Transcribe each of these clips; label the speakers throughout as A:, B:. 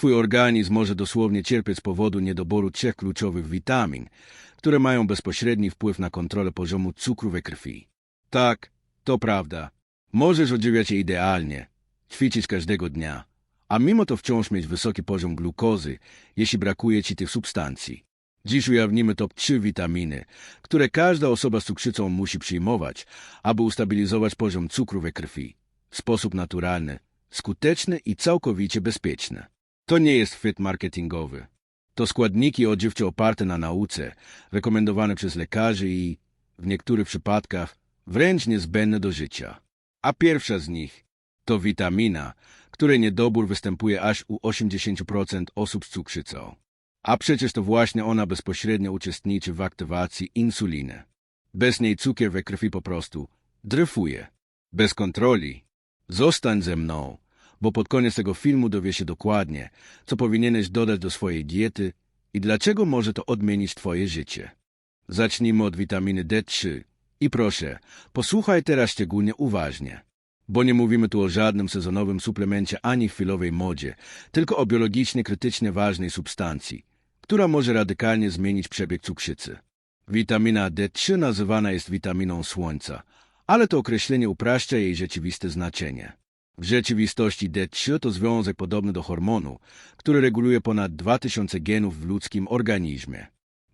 A: Twój organizm może dosłownie cierpieć z powodu niedoboru trzech kluczowych witamin, które mają bezpośredni wpływ na kontrolę poziomu cukru we krwi. Tak, to prawda. Możesz odżywiać się idealnie, ćwiczyć każdego dnia, a mimo to wciąż mieć wysoki poziom glukozy, jeśli brakuje ci tych substancji. Dziś ujawnimy top 3 witaminy, które każda osoba z cukrzycą musi przyjmować, aby ustabilizować poziom cukru we krwi sposób naturalny, skuteczny i całkowicie bezpieczny. To nie jest fit marketingowy. To składniki odżywcze oparte na nauce, rekomendowane przez lekarzy i, w niektórych przypadkach, wręcz niezbędne do życia. A pierwsza z nich to witamina, której niedobór występuje aż u 80% osób z cukrzycą. A przecież to właśnie ona bezpośrednio uczestniczy w aktywacji insuliny. Bez niej cukier we krwi po prostu dryfuje. Bez kontroli. Zostań ze mną, bo pod koniec tego filmu dowie się dokładnie, co powinieneś dodać do swojej diety i dlaczego może to odmienić twoje życie. Zacznijmy od witaminy D3. I proszę, posłuchaj teraz szczególnie uważnie, bo nie mówimy tu o żadnym sezonowym suplemencie ani chwilowej modzie, tylko o biologicznie krytycznie ważnej substancji, która może radykalnie zmienić przebieg cukrzycy. Witamina D3 nazywana jest witaminą słońca, ale to określenie upraszcza jej rzeczywiste znaczenie. W rzeczywistości D3 to związek podobny do hormonu, który reguluje ponad 2000 genów w ludzkim organizmie.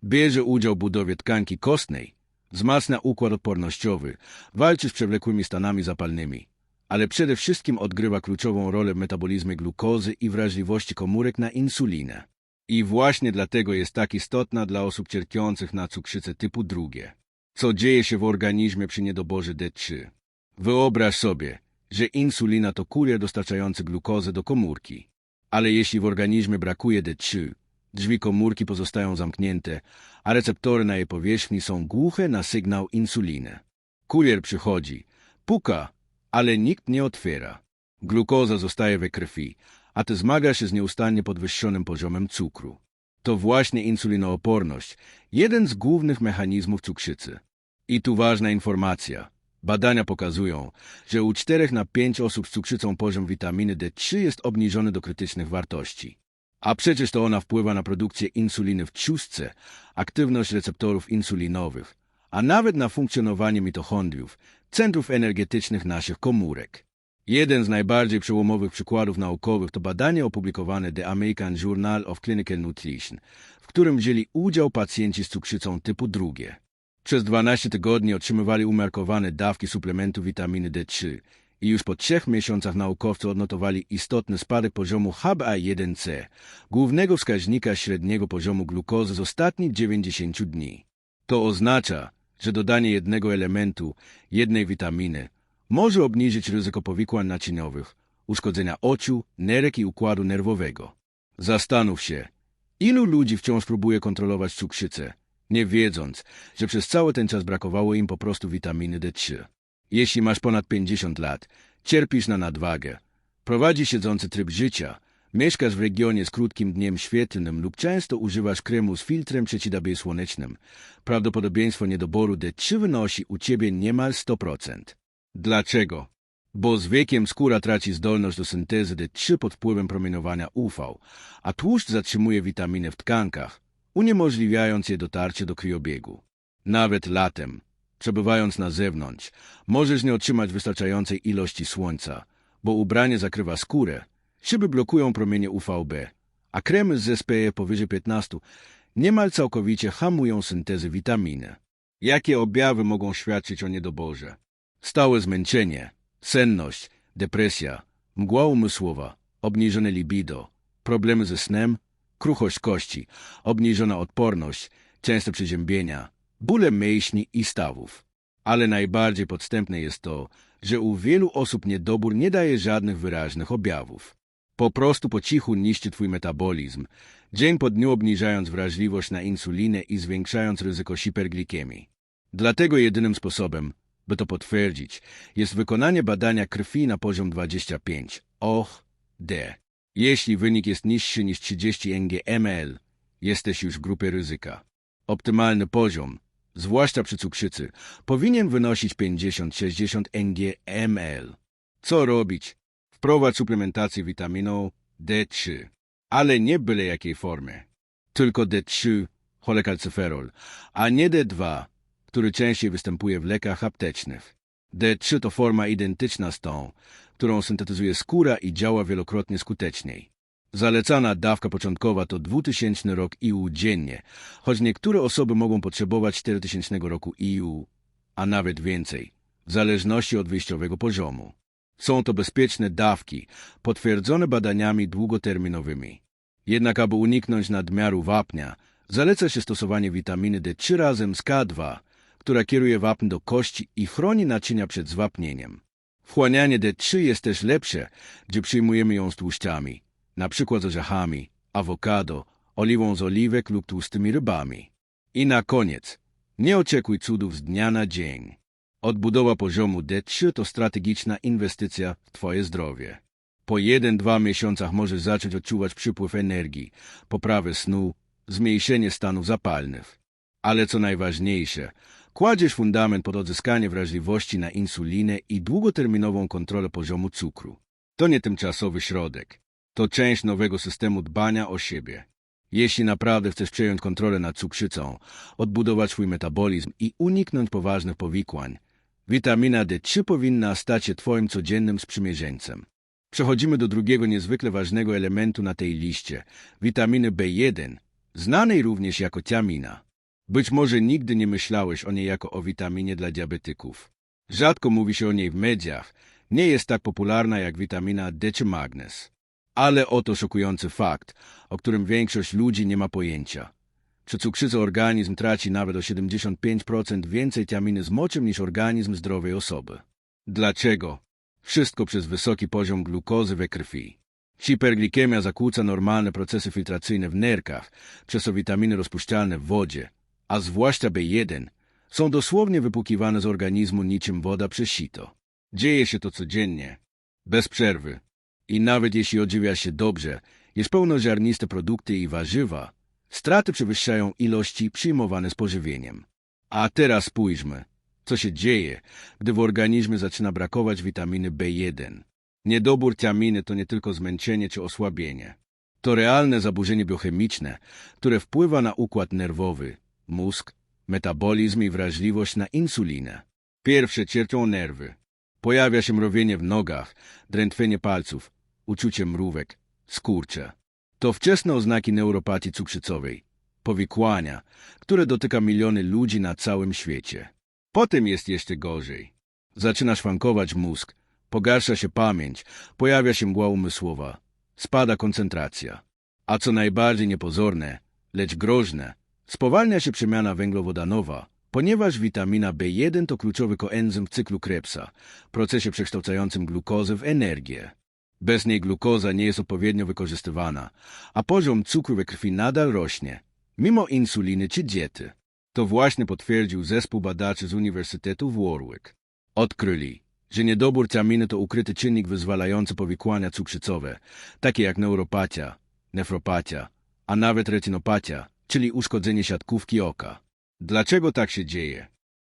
A: Bierze udział w budowie tkanki kostnej, wzmacnia układ odpornościowy, walczy z przewlekłymi stanami zapalnymi, ale przede wszystkim odgrywa kluczową rolę w metabolizmie glukozy i wrażliwości komórek na insulinę. I właśnie dlatego jest tak istotna dla osób cierpiących na cukrzycę typu drugie. Co dzieje się w organizmie przy niedoborze D3? Wyobraź sobie, że insulina to kurier dostarczający glukozę do komórki. Ale jeśli w organizmie brakuje D3, drzwi komórki pozostają zamknięte, a receptory na jej powierzchni są głuche na sygnał insuliny. Kurier przychodzi, puka, ale nikt nie otwiera. Glukoza zostaje we krwi, a ty zmaga się z nieustannie podwyższonym poziomem cukru. To właśnie insulinooporność, jeden z głównych mechanizmów cukrzycy. I tu ważna informacja. Badania pokazują, że u 4 na 5 osób z cukrzycą poziom witaminy D3 jest obniżony do krytycznych wartości. A przecież to ona wpływa na produkcję insuliny w trzustce, aktywność receptorów insulinowych, a nawet na funkcjonowanie mitochondriów, centrów energetycznych naszych komórek. Jeden z najbardziej przełomowych przykładów naukowych to badanie opublikowane The American Journal of Clinical Nutrition, w którym wzięli udział pacjenci z cukrzycą typu drugie. Przez 12 tygodni otrzymywali umiarkowane dawki suplementu witaminy D3 i już po trzech miesiącach naukowcy odnotowali istotny spadek poziomu HbA1c, głównego wskaźnika średniego poziomu glukozy z ostatnich 90 dni. To oznacza, że dodanie jednego elementu, jednej witaminy, może obniżyć ryzyko powikłań naczyniowych, uszkodzenia oczu, nerek i układu nerwowego. Zastanów się, ilu ludzi wciąż próbuje kontrolować cukrzycę, nie wiedząc, że przez cały ten czas brakowało im po prostu witaminy D3. Jeśli masz ponad 50 lat, cierpisz na nadwagę, prowadzisz siedzący tryb życia, mieszkasz w regionie z krótkim dniem świetlnym lub często używasz kremu z filtrem przeciwDB słonecznym, prawdopodobieństwo niedoboru D3 wynosi u ciebie niemal 100%. Dlaczego? Bo z wiekiem skóra traci zdolność do syntezy D3 pod wpływem promieniowania UV, a tłuszcz zatrzymuje witaminy w tkankach, uniemożliwiając je dotarcie do kriobiegu. Nawet latem, przebywając na zewnątrz, możesz nie otrzymać wystarczającej ilości słońca, bo ubranie zakrywa skórę, szyby blokują promienie UVB, a kremy z SPE powyżej 15 niemal całkowicie hamują syntezę witaminy. Jakie objawy mogą świadczyć o niedoborze? Stałe zmęczenie, senność, depresja, mgła umysłowa, obniżone libido, problemy ze snem, kruchość kości, obniżona odporność, częste przeziębienia, bóle mięśni i stawów. Ale najbardziej podstępne jest to, że u wielu osób niedobór nie daje żadnych wyraźnych objawów. Po prostu po cichu niszczy twój metabolizm, dzień po dniu obniżając wrażliwość na insulinę i zwiększając ryzyko hiperglikemii. Dlatego jedynym sposobem, by to potwierdzić, jest wykonanie badania krwi na poziom 25 OH D. Jeśli wynik jest niższy niż 30 ng/ml, jesteś już w grupie ryzyka. Optymalny poziom, zwłaszcza przy cukrzycy, powinien wynosić 50-60 ng/ml. Co robić? Wprowadź suplementację witaminą D3. ale nie byle jakiej formy. Tylko D3, cholekalcyferol, a nie D2, który częściej występuje w lekach aptecznych. D3 to forma identyczna z tą, którą syntetyzuje skóra i działa wielokrotnie skuteczniej. Zalecana dawka początkowa to 2000 rok IU dziennie, choć niektóre osoby mogą potrzebować 4000 roku IU, a nawet więcej, w zależności od wyjściowego poziomu. Są to bezpieczne dawki, potwierdzone badaniami długoterminowymi. Jednak aby uniknąć nadmiaru wapnia, zaleca się stosowanie witaminy D3 razem z K2, która kieruje wapń do kości i chroni naczynia przed zwapnieniem. Wchłanianie D3 jest też lepsze, gdzie przyjmujemy ją z tłuszczami, przykład z orzechami, awokado, oliwą z oliwek lub tłustymi rybami. I na koniec, nie oczekuj cudów z dnia na dzień. Odbudowa poziomu D3 to strategiczna inwestycja w Twoje zdrowie. Po 1-2 miesiącach możesz zacząć odczuwać przypływ energii, poprawę snu, zmniejszenie stanów zapalnych. Ale co najważniejsze, kładziesz fundament pod odzyskanie wrażliwości na insulinę i długoterminową kontrolę poziomu cukru. To nie tymczasowy środek. To część nowego systemu dbania o siebie. Jeśli naprawdę chcesz przejąć kontrolę nad cukrzycą, odbudować swój metabolizm i uniknąć poważnych powikłań, witamina D3 powinna stać się Twoim codziennym sprzymierzeńcem. Przechodzimy do drugiego niezwykle ważnego elementu na tej liście witaminy B1, znanej również jako tiamina. Być może nigdy nie myślałeś o niej jako o witaminie dla diabetyków. Rzadko mówi się o niej w mediach, nie jest tak popularna jak witamina D czy magnez. Ale oto szokujący fakt, o którym większość ludzi nie ma pojęcia. Przy cukrzycy organizm traci nawet o 75% więcej tiaminy z moczem niż organizm zdrowej osoby. Dlaczego? Wszystko przez wysoki poziom glukozy we krwi. Hiperglikemia zakłóca normalne procesy filtracyjne w nerkach, przez co witaminy rozpuszczalne w wodzie, a zwłaszcza B1, są dosłownie wypłukiwane z organizmu niczym woda przez sito. Dzieje się to codziennie, bez przerwy. I nawet jeśli odżywia się dobrze, jest pełnoziarniste produkty i warzywa, straty przewyższają ilości przyjmowane z pożywieniem. A teraz spójrzmy, co się dzieje, gdy w organizmie zaczyna brakować witaminy B1. Niedobór tiaminy to nie tylko zmęczenie czy osłabienie. To realne zaburzenie biochemiczne, które wpływa na układ nerwowy, mózg, metabolizm i wrażliwość na insulinę. Pierwsze cierpią nerwy. Pojawia się mrowienie w nogach, drętwienie palców, uczucie mrówek, skurcze. To wczesne oznaki neuropatii cukrzycowej, powikłania, które dotyka miliony ludzi na całym świecie. Potem jest jeszcze gorzej. Zaczyna szwankować mózg, pogarsza się pamięć, pojawia się mgła umysłowa, spada koncentracja. A co najbardziej niepozorne, lecz groźne, spowalnia się przemiana węglowodanowa, ponieważ witamina B1 to kluczowy koenzym w cyklu Krebsa, procesie przekształcającym glukozę w energię. Bez niej glukoza nie jest odpowiednio wykorzystywana, a poziom cukru we krwi nadal rośnie, mimo insuliny czy diety. To właśnie potwierdził zespół badaczy z Uniwersytetu w Warwick. Odkryli, że niedobór tiaminy to ukryty czynnik wyzwalający powikłania cukrzycowe, takie jak neuropatia, nefropatia, a nawet retinopatia, czyli uszkodzenie siatkówki oka. Dlaczego tak się dzieje?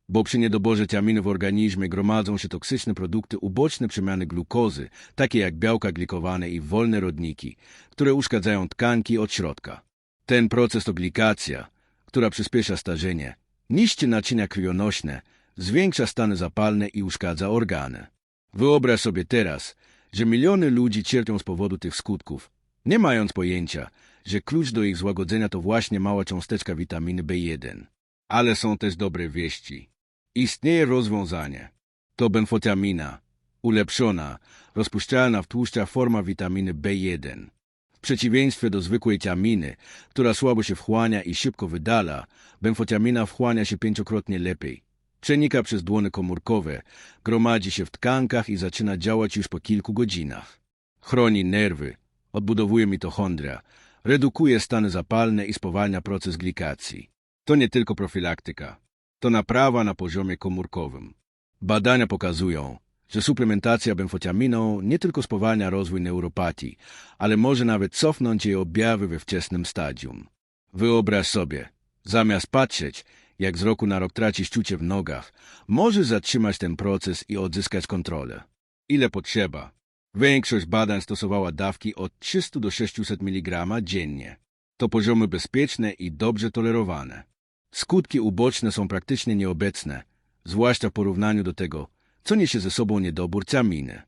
A: Bo przy niedoborze tiaminy w organizmie gromadzą się toksyczne produkty uboczne przemiany glukozy, takie jak białka glikowane i wolne rodniki, które uszkadzają tkanki od środka. Ten proces to glikacja, która przyspiesza starzenie, niszczy naczynia krwionośne, zwiększa stany zapalne i uszkadza organy. Wyobraź sobie teraz, że miliony ludzi cierpią z powodu tych skutków, nie mając pojęcia, że klucz do ich złagodzenia to właśnie mała cząsteczka witaminy B1. Ale są też dobre wieści. Istnieje rozwiązanie. To benfotiamina, ulepszona, rozpuszczalna w tłuszczach forma witaminy B1. W przeciwieństwie do zwykłej tiaminy, która słabo się wchłania i szybko wydala, benfotiamina wchłania się pięciokrotnie lepiej. Przenika przez dłony komórkowe, gromadzi się w tkankach i zaczyna działać już po kilku godzinach. Chroni nerwy, odbudowuje mitochondria, redukuje stany zapalne i spowalnia proces glikacji. To nie tylko profilaktyka, to naprawa na poziomie komórkowym. Badania pokazują, że suplementacja benfociaminą nie tylko spowalnia rozwój neuropatii, ale może nawet cofnąć jej objawy we wczesnym stadium. Wyobraź sobie, zamiast patrzeć, jak z roku na rok tracisz czucie w nogach, możesz zatrzymać ten proces i odzyskać kontrolę. Ile potrzeba? Większość badań stosowała dawki od 300 do 600 mg dziennie. To poziomy bezpieczne i dobrze tolerowane. Skutki uboczne są praktycznie nieobecne, zwłaszcza w porównaniu do tego, co niesie ze sobą niedobór tiaminy.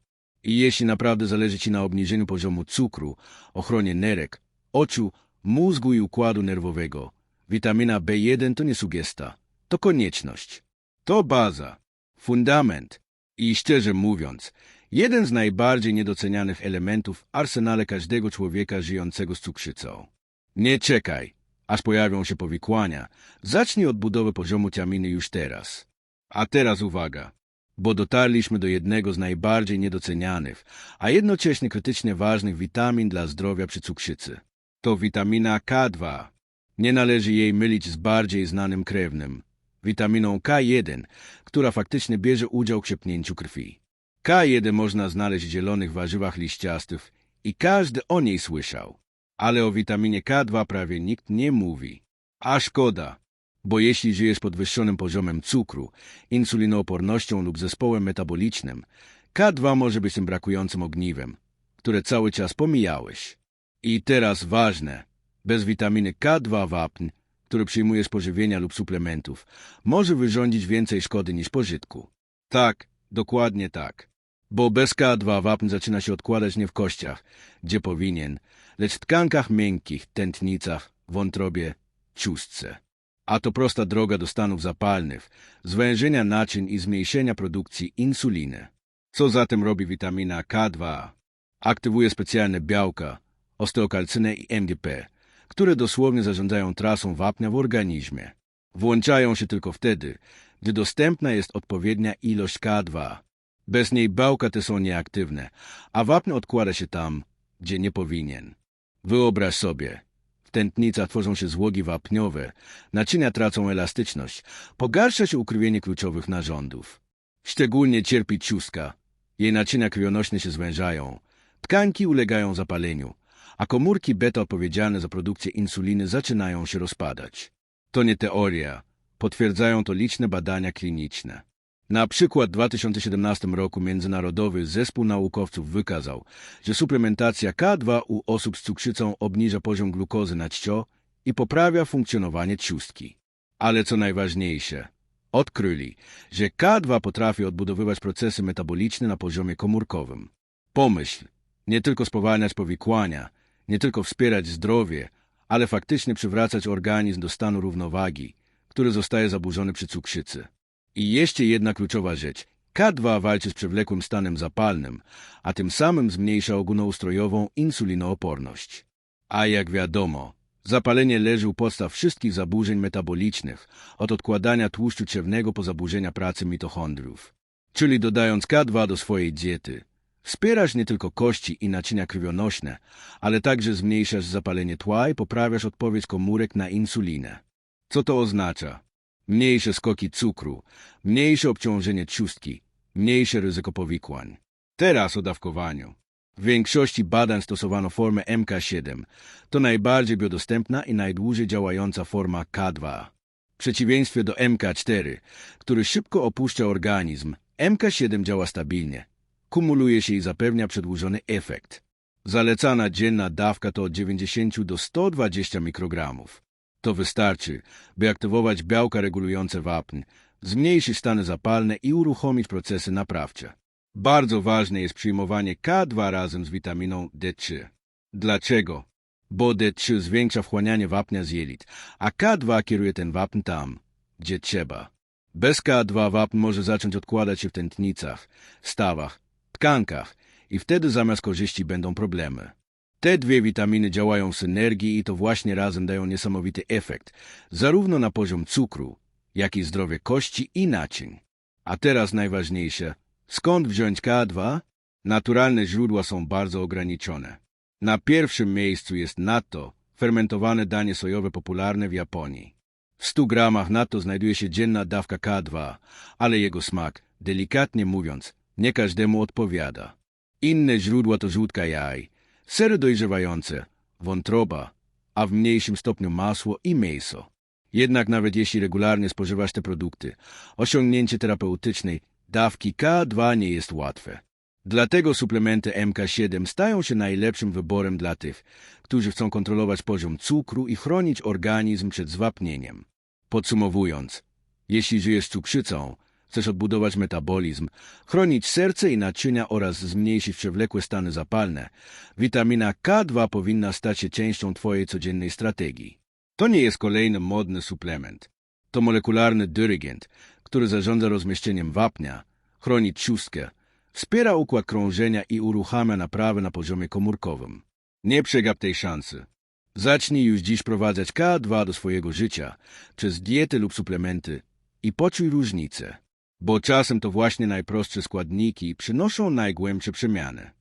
A: I jeśli naprawdę zależy Ci na obniżeniu poziomu cukru, ochronie nerek, oczu, mózgu i układu nerwowego, witamina B1 to nie sugesta, to konieczność. To baza, fundament i szczerze mówiąc, jeden z najbardziej niedocenianych elementów w arsenale każdego człowieka żyjącego z cukrzycą. Nie czekaj, aż pojawią się powikłania. Zacznij od budowy poziomu tiaminy już teraz. A teraz uwaga, bo dotarliśmy do jednego z najbardziej niedocenianych, a jednocześnie krytycznie ważnych witamin dla zdrowia przy cukrzycy. To witamina K2. Nie należy jej mylić z bardziej znanym krewnym, witaminą K1, która faktycznie bierze udział w krzepnięciu krwi. K1 można znaleźć w zielonych warzywach liściastych i każdy o niej słyszał. Ale o witaminie K2 prawie nikt nie mówi. A szkoda, bo jeśli żyjesz podwyższonym poziomem cukru, insulinoopornością lub zespołem metabolicznym, K2 może być tym brakującym ogniwem, które cały czas pomijałeś. I teraz ważne, bez witaminy K2 wapń, który przyjmujesz pożywienia lub suplementów, może wyrządzić więcej szkody niż pożytku. Tak, dokładnie tak. Bo bez K2 wapń zaczyna się odkładać nie w kościach, gdzie powinien, lecz w tkankach miękkich, tętnicach, wątrobie, ciustce. A to prosta droga do stanów zapalnych, zwężenia naczyń i zmniejszenia produkcji insuliny. Co zatem robi witamina K2? Aktywuje specjalne białka, osteokalcynę i MDP, które dosłownie zarządzają trasą wapnia w organizmie. Włączają się tylko wtedy, gdy dostępna jest odpowiednia ilość K2. Bez niej białka te są nieaktywne, a wapń odkłada się tam, gdzie nie powinien. Wyobraź sobie, w tętnicach tworzą się złogi wapniowe, naczynia tracą elastyczność, pogarsza się ukrwienie kluczowych narządów. Szczególnie cierpi ciustka, jej naczynia krwionośne się zwężają, tkanki ulegają zapaleniu, a komórki beta odpowiedzialne za produkcję insuliny zaczynają się rozpadać. To nie teoria, potwierdzają to liczne badania kliniczne. Na przykład w 2017 roku Międzynarodowy Zespół Naukowców wykazał, że suplementacja K2 u osób z cukrzycą obniża poziom glukozy na czcio i poprawia funkcjonowanie trzustki. Ale co najważniejsze, odkryli, że K2 potrafi odbudowywać procesy metaboliczne na poziomie komórkowym. Pomyśl, nie tylko spowalniać powikłania, nie tylko wspierać zdrowie, ale faktycznie przywracać organizm do stanu równowagi, który zostaje zaburzony przy cukrzycy. I jeszcze jedna kluczowa rzecz. K2 walczy z przewlekłym stanem zapalnym, a tym samym zmniejsza ogólnoustrojową insulinooporność. A jak wiadomo, zapalenie leży u podstaw wszystkich zaburzeń metabolicznych, od odkładania tłuszczu trzewnego po zaburzenia pracy mitochondriów. Czyli dodając K2 do swojej diety, wspierasz nie tylko kości i naczynia krwionośne, ale także zmniejszasz zapalenie tła i poprawiasz odpowiedź komórek na insulinę. Co to oznacza? Mniejsze skoki cukru, mniejsze obciążenie trzustki, mniejsze ryzyko powikłań. Teraz o dawkowaniu. W większości badań stosowano formę MK7. To najbardziej biodostępna i najdłużej działająca forma K2. W przeciwieństwie do MK4, który szybko opuszcza organizm, MK7 działa stabilnie. Kumuluje się i zapewnia przedłużony efekt. Zalecana dzienna dawka to od 90 do 120 mikrogramów. To wystarczy, by aktywować białka regulujące wapń, zmniejszyć stany zapalne i uruchomić procesy naprawcze. Bardzo ważne jest przyjmowanie K2 razem z witaminą D3. Dlaczego? Bo D3 zwiększa wchłanianie wapnia z jelit, a K2 kieruje ten wapń tam, gdzie trzeba. Bez K2 wapń może zacząć odkładać się w tętnicach, stawach, tkankach i wtedy zamiast korzyści będą problemy. Te dwie witaminy działają w synergii i to właśnie razem dają niesamowity efekt, zarówno na poziom cukru, jak i zdrowie kości i naczyń. A teraz najważniejsze, skąd wziąć K2? Naturalne źródła są bardzo ograniczone. Na pierwszym miejscu jest natto, fermentowane danie sojowe popularne w Japonii. W 100 gramach natto znajduje się dzienna dawka K2, ale jego smak, delikatnie mówiąc, nie każdemu odpowiada. Inne źródła to żółtka jaj, sery dojrzewające, wątroba, a w mniejszym stopniu masło i mięso. Jednak nawet jeśli regularnie spożywasz te produkty, osiągnięcie terapeutycznej dawki K2 nie jest łatwe. Dlatego suplementy MK7 stają się najlepszym wyborem dla tych, którzy chcą kontrolować poziom cukru i chronić organizm przed zwapnieniem. Podsumowując, jeśli żyjesz cukrzycą, chcesz odbudować metabolizm, chronić serce i naczynia oraz zmniejszyć przewlekłe stany zapalne, witamina K2 powinna stać się częścią Twojej codziennej strategii. To nie jest kolejny modny suplement. To molekularny dyrygent, który zarządza rozmieszczeniem wapnia, chroni trzustkę, wspiera układ krążenia i uruchamia naprawy na poziomie komórkowym. Nie przegap tej szansy. Zacznij już dziś prowadzać K2 do swojego życia przez diety lub suplementy i poczuj różnicę, bo czasem to właśnie najprostsze składniki przynoszą najgłębsze przemiany.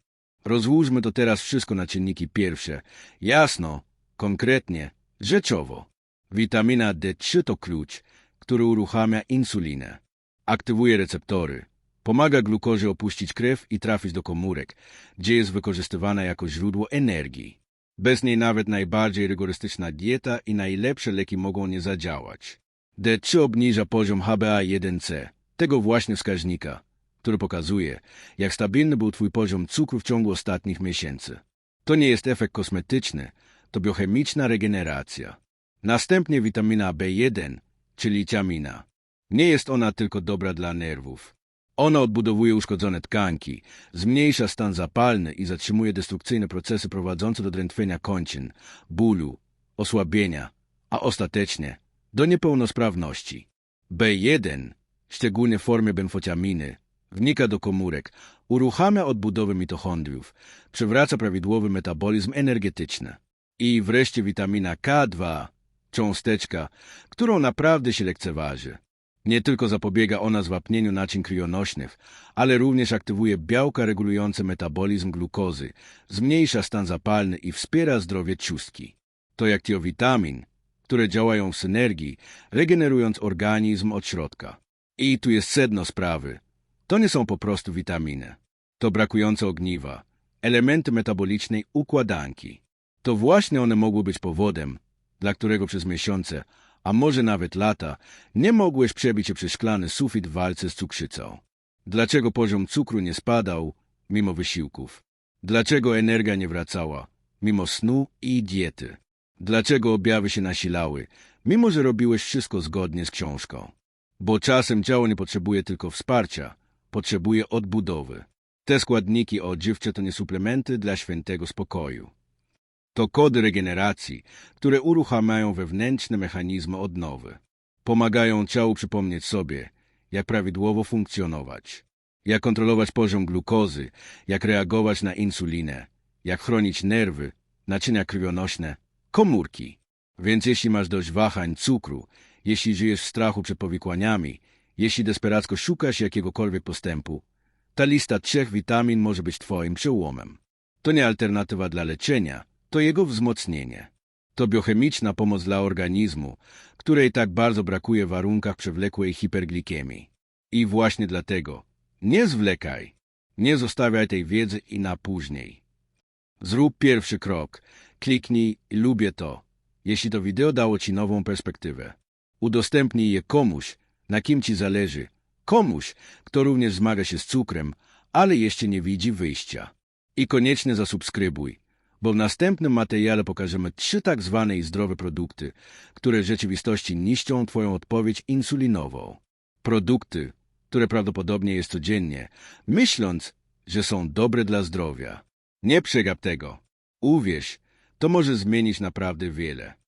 A: Rozłóżmy to teraz wszystko na czynniki pierwsze, jasno, konkretnie, rzeczowo. Witamina D3 to klucz, który uruchamia insulinę, aktywuje receptory, pomaga glukozie opuścić krew i trafić do komórek, gdzie jest wykorzystywana jako źródło energii. Bez niej nawet najbardziej rygorystyczna dieta i najlepsze leki mogą nie zadziałać. D3 obniża poziom HbA1c, tego właśnie wskaźnika, który pokazuje, jak stabilny był Twój poziom cukru w ciągu ostatnich miesięcy. To nie jest efekt kosmetyczny, to biochemiczna regeneracja. Następnie witamina B1, czyli tiamina. Nie jest ona tylko dobra dla nerwów. Ona odbudowuje uszkodzone tkanki, zmniejsza stan zapalny i zatrzymuje destrukcyjne procesy prowadzące do drętwienia kończyn, bólu, osłabienia, a ostatecznie do niepełnosprawności. B1, szczególnie w formie benfociaminy, wnika do komórek, uruchamia odbudowę mitochondriów, przywraca prawidłowy metabolizm energetyczny. I wreszcie witamina K2, cząsteczka, którą naprawdę się lekceważy. Nie tylko zapobiega ona zwapnieniu naczyń krionośnych, ale również aktywuje białka regulujące metabolizm glukozy, zmniejsza stan zapalny i wspiera zdrowie trzustki. To jak tiowitamin, które działają w synergii, regenerując organizm od środka. I tu jest sedno sprawy. To nie są po prostu witaminy. To brakujące ogniwa, elementy metabolicznej układanki. To właśnie one mogły być powodem, dla którego przez miesiące, a może nawet lata, nie mogłeś przebić się przez szklany sufit w walce z cukrzycą. Dlaczego poziom cukru nie spadał, mimo wysiłków? Dlaczego energia nie wracała, mimo snu i diety? Dlaczego objawy się nasilały, mimo że robiłeś wszystko zgodnie z książką? Bo czasem ciało nie potrzebuje tylko wsparcia, potrzebuje odbudowy. Te składniki odżywcze to nie suplementy dla świętego spokoju. To kody regeneracji, które uruchamiają wewnętrzne mechanizmy odnowy. Pomagają ciału przypomnieć sobie, jak prawidłowo funkcjonować, jak kontrolować poziom glukozy, jak reagować na insulinę, jak chronić nerwy, naczynia krwionośne, komórki. Więc jeśli masz dość wahań cukru, jeśli żyjesz w strachu przed powikłaniami, jeśli desperacko szukasz jakiegokolwiek postępu, ta lista trzech witamin może być Twoim przełomem. To nie alternatywa dla leczenia, to jego wzmocnienie. To biochemiczna pomoc dla organizmu, której tak bardzo brakuje w warunkach przewlekłej hiperglikemii. I właśnie dlatego nie zwlekaj, nie zostawiaj tej wiedzy i na później. Zrób pierwszy krok, kliknij lubię to, jeśli to wideo dało Ci nową perspektywę. Udostępnij je komuś, na kim Ci zależy, komuś, kto również zmaga się z cukrem, ale jeszcze nie widzi wyjścia. I koniecznie zasubskrybuj, bo w następnym materiale pokażemy trzy tak zwane zdrowe produkty, które w rzeczywistości niszczą Twoją odpowiedź insulinową. Produkty, które prawdopodobnie jest codziennie, myśląc, że są dobre dla zdrowia. Nie przegap tego. Uwierz, to może zmienić naprawdę wiele.